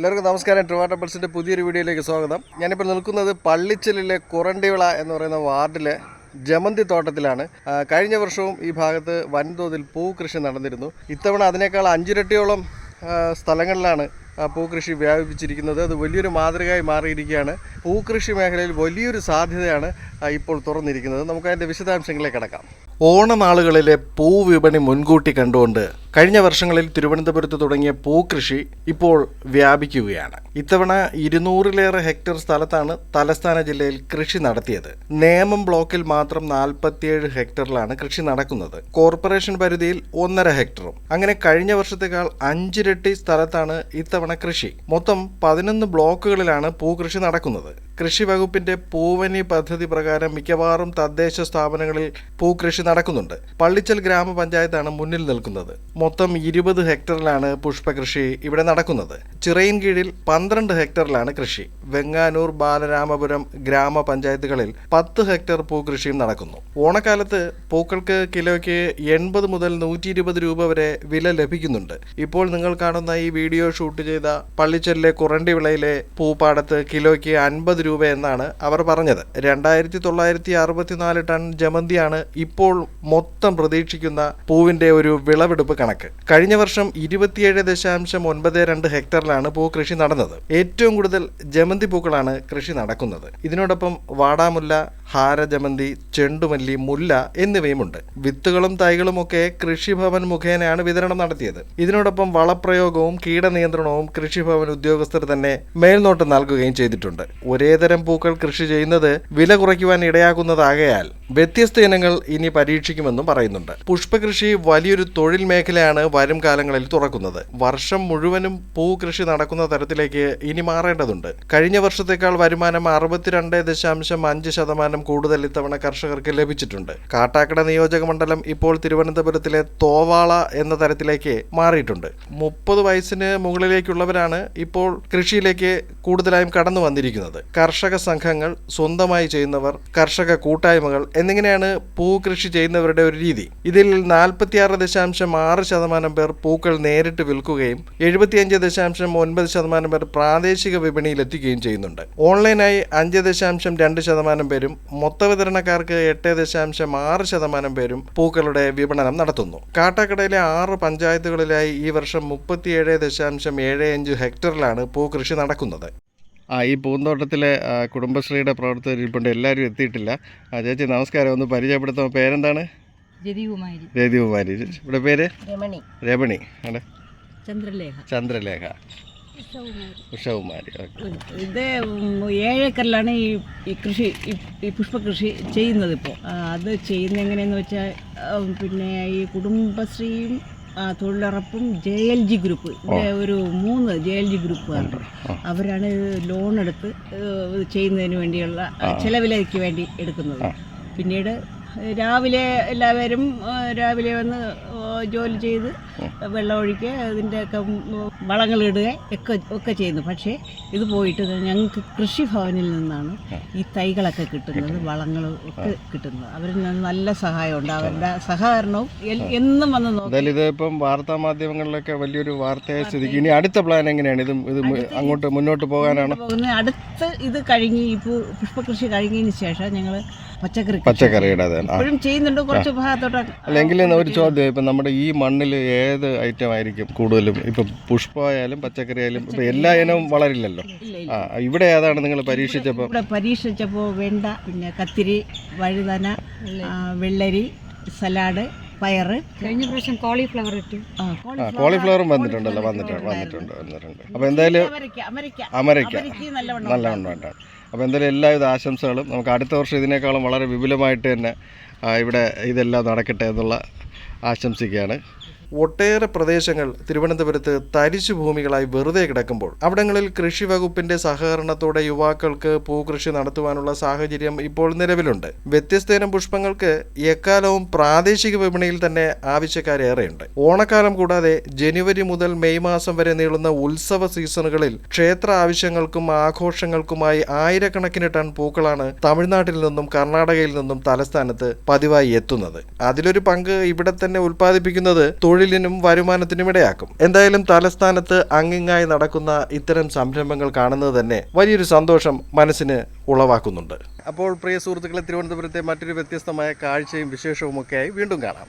എല്ലാവർക്കും നമസ്കാരം. ട്രിവാട്ട പൾസിന്റെ പുതിയൊരു വീഡിയോയിലേക്ക് സ്വാഗതം. ഞാനിപ്പോൾ നിൽക്കുന്നത് പള്ളിച്ചലിലെ കുറണ്ടിവിള എന്ന് പറയുന്ന വാർഡിലെ ജമന്തി തോട്ടത്തിലാണ്. കഴിഞ്ഞ വർഷവും ഈ ഭാഗത്ത് വൻതോതിൽ പൂ കൃഷി നടന്നിരുന്നു. ഇത്തവണ അതിനേക്കാൾ അഞ്ചിരട്ടിയോളം സ്ഥലങ്ങളിലാണ് പൂക്കൃഷി വ്യാപിപ്പിച്ചിരിക്കുന്നത്. അത് വലിയൊരു മാതൃകയായി മാറിയിരിക്കുകയാണ്. പൂക്കൃഷി മേഖലയിൽ വലിയൊരു സാധ്യതയാണ് ഇപ്പോൾ തുറന്നിരിക്കുന്നത്. നമുക്ക് അതിന്റെ വിശദാംശങ്ങളിലേക്ക് കിടക്കാം. ഓണനാളുകളിലെ പൂവിപണി മുൻകൂട്ടി കണ്ടുകൊണ്ട് കഴിഞ്ഞ വർഷങ്ങളിൽ തിരുവനന്തപുരത്ത് തുടങ്ങിയ പൂക്കൃഷി ഇപ്പോൾ വ്യാപിക്കുകയാണ്. ഇത്തവണ ഇരുന്നൂറിലേറെ ഹെക്ടർ സ്ഥലത്താണ് തലസ്ഥാന ജില്ലയിൽ കൃഷി നടത്തിയത്. നേമം ബ്ലോക്കിൽ മാത്രം നാൽപ്പത്തിയേഴ് ഹെക്ടറിലാണ് കൃഷി നടക്കുന്നത്. കോർപ്പറേഷൻ പരിധിയിൽ ഒന്നര ഹെക്ടറും. അങ്ങനെ കഴിഞ്ഞ വർഷത്തേക്കാൾ അഞ്ചിരട്ടി സ്ഥലത്താണ് ഇത്തവണ കൃഷി. മൊത്തം പതിനൊന്ന് ബ്ലോക്കുകളിലാണ് പൂക്കൃഷി നടക്കുന്നത്. കൃഷി വകുപ്പിന്റെ പൂവനി പദ്ധതി പ്രകാരം മിക്കവാറും തദ്ദേശ സ്ഥാപനങ്ങളിൽ പൂക്കൃഷി നടക്കുന്നുണ്ട്. പള്ളിച്ചൽ ഗ്രാമപഞ്ചായത്താണ് മുന്നിൽ നിൽക്കുന്നത്. മൊത്തം ഇരുപത് ഹെക്ടറിലാണ് പുഷ്പകൃഷി ഇവിടെ നടക്കുന്നത്. ചിറയിൻ കീഴിൽ പന്ത്രണ്ട് ഹെക്ടറിലാണ് കൃഷി. വെങ്ങാനൂർ ബാലരാമപുരം ഗ്രാമപഞ്ചായത്തുകളിൽ പത്ത് ഹെക്ടർ പൂക്കൃഷിയും നടക്കുന്നു. ഓണക്കാലത്ത് പൂക്കൾക്ക് കിലോയ്ക്ക് എൺപത് മുതൽ നൂറ്റി ഇരുപത് രൂപ വരെ വില ലഭിക്കുന്നുണ്ട്. ഇപ്പോൾ നിങ്ങൾ കാണുന്ന ഈ വീഡിയോ ഷൂട്ട് ചെയ്ത പള്ളിച്ചലിലെ കുറണ്ടി വിളയിലെ പൂപ്പാടത്ത് കിലോയ്ക്ക് അൻപത് രൂപ എന്നാണ് അവർ പറഞ്ഞത്. രണ്ടായിരത്തി തൊള്ളായിരത്തി അറുപത്തിനാല് ടൺ ജമന്തിയാണ് ഇപ്പോൾ മൊത്തം പ്രതീക്ഷിക്കുന്ന പൂവിന്റെ ഒരു വിളവെടുപ്പ് കണക്ക്. കഴിഞ്ഞ വർഷം ഇരുപത്തിയേഴ് ദശാംശം ഒൻപത് രണ്ട് ഹെക്ടറിലാണ് പൂ കൃഷി നടന്നത്. ഏറ്റവും കൂടുതൽ ജമന്തി പൂക്കളാണ് കൃഷി നടക്കുന്നത്. ഇതിനോടൊപ്പം വാടാമുല്ല ഹാരജമന്തി ചെണ്ടുമല്ലി മുല്ല എന്നിവയുമുണ്ട്. വിത്തുകളും തൈകളും ഒക്കെ കൃഷിഭവൻ മുഖേനയാണ് വിതരണം നടത്തിയത്. ഇതിനോടൊപ്പം വളപ്രയോഗവും കീടനിയന്ത്രണവും കൃഷിഭവൻ ഉദ്യോഗസ്ഥർ തന്നെ മേൽനോട്ടം നൽകുകയും ചെയ്തിട്ടുണ്ട്. ഒരേതരം പൂക്കൾ കൃഷി ചെയ്യുന്നത് വില കുറയ്ക്കുവാൻ ഇടയാക്കുന്നതാകയാൽ വ്യത്യസ്ത ഇനങ്ങൾ ഇനി പരീക്ഷിക്കുമെന്നും പറയുന്നുണ്ട്. പുഷ്പകൃഷി വലിയൊരു തൊഴിൽ മേഖലയാണ് വരും കാലങ്ങളിൽ തുറക്കുന്നത്. വർഷം മുഴുവനും പൂ കൃഷി നടക്കുന്ന തരത്തിലേക്ക് ഇനി മാറേണ്ടതുണ്ട്. കഴിഞ്ഞ വർഷത്തേക്കാൾ വരുമാനം അറുപത്തിരണ്ട് ദശാംശം അഞ്ച് ശതമാനം കൂടുതൽ ഇത്തവണ കർഷകർക്ക് ലഭിച്ചിട്ടുണ്ട്. കാട്ടാക്കട നിയോജക മണ്ഡലം ഇപ്പോൾ തിരുവനന്തപുരത്തിലെ തോവാള എന്ന തരത്തിലേക്ക് മാറിയിട്ടുണ്ട്. മുപ്പത് വയസ്സിന് മുകളിലേക്കുള്ളവരാണ് ഇപ്പോൾ കൃഷിയിലേക്ക് കൂടുതലായും കടന്നു വന്നിരിക്കുന്നത്. കർഷക സംഘങ്ങൾ സ്വന്തമായി ചെയ്യുന്നവർ കർഷക കൂട്ടായ്മകൾ എന്നിങ്ങനെയാണ് പൂ കൃഷി ചെയ്യുന്നവരുടെ ഒരു രീതി. ഇതിൽ നാൽപ്പത്തിയാറ് ദശാംശം ആറ് ശതമാനം പേർ പൂക്കൾ നേരിട്ട് വിൽക്കുകയും എഴുപത്തിയഞ്ച് ദശാംശം ഒൻപത് ശതമാനം പേർ പ്രാദേശിക വിപണിയിൽ എത്തിക്കുകയും ചെയ്യുന്നുണ്ട്. ഓൺലൈനായി അഞ്ച് ദശാംശം രണ്ട് ശതമാനം പേരും മൊത്ത വിതരണക്കാർക്ക് എട്ട് ദശാംശം ആറ് ശതമാനം പേരും പൂക്കളുടെ വിപണനം നടത്തുന്നു. കാട്ടാക്കടയിലെ ആറ് പഞ്ചായത്തുകളിലായി ഈ വർഷം മുപ്പത്തിയേഴ് ദശാംശം ഏഴ് അഞ്ച് ഹെക്ടറിലാണ് പൂ കൃഷി നടക്കുന്നത്. ആ ഈ പൂന്തോട്ടത്തിലെ കുടുംബശ്രീയുടെ പ്രവർത്തകർ ഇരിപ്പുണ്ട്. എല്ലാവരും എത്തിയിട്ടില്ല. ആ ചേച്ചി നമസ്കാരം. ഒന്ന് പരിചയപ്പെടുത്താൻ പേരെന്താണ്? ദേദികുമാരി ഇവിടെ പേര്? രമണി. രമണി. അവിടെ ചന്ദ്രലേഖ. ചന്ദ്രലേഖ. ഉഷകുമാരി. ഇത് ഏഴേക്കറിലാണ് ഈ ഈ കൃഷി ഈ- പുഷ്പകൃഷി ചെയ്യുന്നത് ഇപ്പോൾ അത് ചെയ്യുന്നത് എങ്ങനെയെന്ന് വെച്ചാൽ പിന്നെ ഈ കുടുംബശ്രീയും തൊഴിലുറപ്പും ജെ എൽ ജി ഗ്രൂപ്പ്. ഇവിടെ ഒരു മൂന്ന് ജെ എൽ ജി ഗ്രൂപ്പുകാരുണ്ട്. അവരാണ് ലോൺ എടുത്ത് ചെയ്യുന്നതിന് വേണ്ടിയുള്ള ചെലവിലേക്ക് വേണ്ടി എടുക്കുന്നത്. പിന്നീട് രാവിലെ എല്ലാവരും രാവിലെ വന്ന് ജോലി ചെയ്ത് വെള്ളം ഒഴിക്കുക അതിന്റെയൊക്കെ വളങ്ങളിടുക ഒക്കെ ഒക്കെ ചെയ്യുന്നു. പക്ഷേ ഇത് പോയിട്ട് ഞങ്ങൾക്ക് കൃഷിഭവനിൽ നിന്നാണ് ഈ തൈകളൊക്കെ കിട്ടുന്നത് വളങ്ങൾ ഒക്കെ കിട്ടുന്നത്. അവരിൽ നിന്ന് നല്ല സഹായമുണ്ട് അവരുടെ സഹകരണവും എന്നും വന്ന് നോക്കും. ഇത് ഇപ്പം വാർത്താ മാധ്യമങ്ങളിലൊക്കെ വലിയൊരു വാർത്തയായി സ്ഥിതിക്ക് ഇനി അടുത്ത പ്ലാൻ എങ്ങനെയാണ്? ഇത് ഇത് അങ്ങോട്ട് മുന്നോട്ട് പോകാനാണ്. അടുത്ത് ഇത് കഴിഞ്ഞ് ഇപ്പോൾ പുഷ്പകൃഷി കഴിഞ്ഞതിന് ശേഷം ഞങ്ങൾ പച്ചക്കറി പച്ചക്കറിയുടെ അതാണ് ഇപ്പോഴും ചെയ്യുന്നുണ്ട് കുറച്ച് ഭാഗത്തോട്ട് അല്ലെങ്കിൽ ഒരു ചോദ്യം ഇപ്പം നമ്മുടെ ഈ മണ്ണിൽ ഏത് ഐറ്റം ആയിരിക്കും കൂടുതലും? ഇപ്പം പുഷ്പമായാലും പച്ചക്കറി ആയാലും ഇപ്പം എല്ലാ ഇനവും വളരില്ലല്ലോ. ആ ഇവിടെ ഏതാണ് നിങ്ങൾ പരീക്ഷിച്ചപ്പോൾ? ഇവിടെ പരീക്ഷിച്ചപ്പോൾ വെണ്ട പിന്നെ കത്തിരി വഴുതന വെള്ളരി സലാഡ് പയറ്. കഴിഞ്ഞ പ്രാവശ്യം കോളിഫ്ലവർ ഇട്ടു. കോളിഫ്ലവറും വന്നിട്ടുണ്ടല്ലോ വന്നിട്ടുണ്ട് വന്നിട്ടുണ്ട് വന്നിട്ടുണ്ട് അപ്പോൾ എന്തായാലും അമരിക്ക അമരിക്ക. അമരയ്ക്ക നല്ലവണ്ണം നല്ല ഉണ്ടാണ് അപ്പോൾ എന്തായാലും എല്ലാവിധ ആശംസകളും. നമുക്ക് അടുത്ത വർഷം ഇതിനേക്കാളും വളരെ വിപുലമായിട്ട് തന്നെ ഇവിടെ ഇതെല്ലാം നടക്കട്ടെ എന്നുള്ള ആശംസിക്കുകയാണ്. ഒട്ടേറെ പ്രദേശങ്ങൾ തിരുവനന്തപുരത്ത് തരിശു ഭൂമികളായി വെറുതെ കിടക്കുമ്പോൾ. അവിടങ്ങളിൽ കൃഷി വകുപ്പിന്റെ സഹകരണത്തോടെ യുവാക്കൾക്ക് പൂകൃഷി നടത്തുവാനുള്ള സാഹചര്യം ഇപ്പോൾ നിലവിലുണ്ട്. വ്യത്യസ്തതരം പുഷ്പങ്ങൾക്ക് എക്കാലവും പ്രാദേശിക വിപണിയിൽ തന്നെ ആവശ്യക്കാരേറെയുണ്ട് ഓണക്കാലം കൂടാതെ ജനുവരി മുതൽ മെയ് മാസം വരെ നീളുന്ന ഉത്സവ സീസണുകളിൽ ക്ഷേത്ര ആവശ്യങ്ങൾക്കും ആഘോഷങ്ങൾക്കുമായി ആയിരക്കണക്കിന് ടൺ പൂക്കളാണ് തമിഴ്നാട്ടിൽ നിന്നും കർണാടകയിൽ നിന്നും തലസ്ഥാനത്ത് പതിവായി എത്തുന്നത്. അതിലൊരു പങ്ക് ഇവിടെ തന്നെ ഉൽപ്പാദിപ്പിക്കുന്നത് തൊഴിൽ തൊഴിലിനും വരുമാനത്തിനും ഇടയാക്കും. എന്തായാലും തലസ്ഥാനത്ത് അങ്ങിങ്ങായി നടക്കുന്ന ഇത്തരം സംരംഭങ്ങൾ കാണുന്നത് തന്നെ വലിയൊരു സന്തോഷം മനസ്സിന് ഉളവാക്കുന്നുണ്ട്. അപ്പോൾ പ്രിയ സുഹൃത്തുക്കളെ തിരുവനന്തപുരത്തെ മറ്റൊരു വ്യത്യസ്തമായ കാഴ്ചയും വിശേഷവും ഒക്കെയായി വീണ്ടും കാണാം.